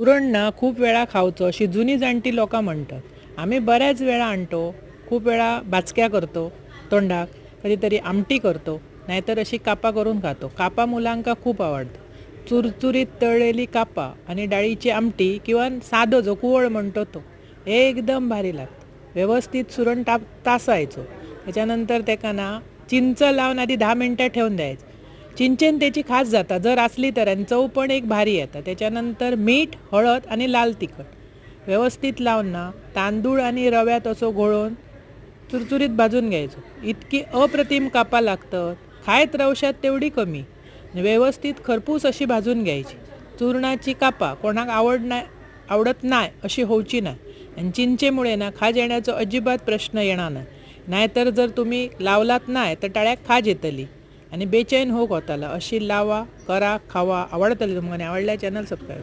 पुरण ना खूप वेळा खावचो अशी जुनी जाणटी लोकां म्हणतात. आम्ही बऱ्याच वेळा आणतो खूप वेळा बाचक्या करतो तोंडाक कधीतरी आमटी करतो नाहीतर अशी कापा करून खातो. कापा मुलांका खूप आवडतं. चुरचुरीत तळलेली कापा आणि डाळीची आमटी किंवा साधो जो कुवळ म्हणतो तो एकदम भारी लागतं. व्यवस्थित सुरण टाप तासायचो त्याच्यानंतर त्याका ना चिंच लावून आधी दहा मिनटं ठेवून द्यायचं. चिंचेन त्याची खास जाता. जर असली तर आणि चव पण एक भारी येतं. त्याच्यानंतर मीठ हळद आणि लाल तिखट. व्यवस्थित लावून ना तांदूळ आणि रव्यात असं घोळून चुरचुरीत भाजून घ्यायचो. इतकी अप्रतिम कापा लागतं खायत रवशात तेवढी कमी. व्यवस्थित खरपूस अशी भाजून घ्यायची. चूर्णाची कापा कोणाक आवड नाही आवडत नाही अशी होऊची नाही आणि चिंचेमुळे ना खाज येण्याचा अजिबात प्रश्न येणार नाही नाहीतर जर तुम्ही लावलात नाही तर टाळ्याक खाज येतली. आणि बेचैन होक होताला अशी लावा करा खावा आवडतली तुमकां आवडल्या चॅनल सबस्क्राईब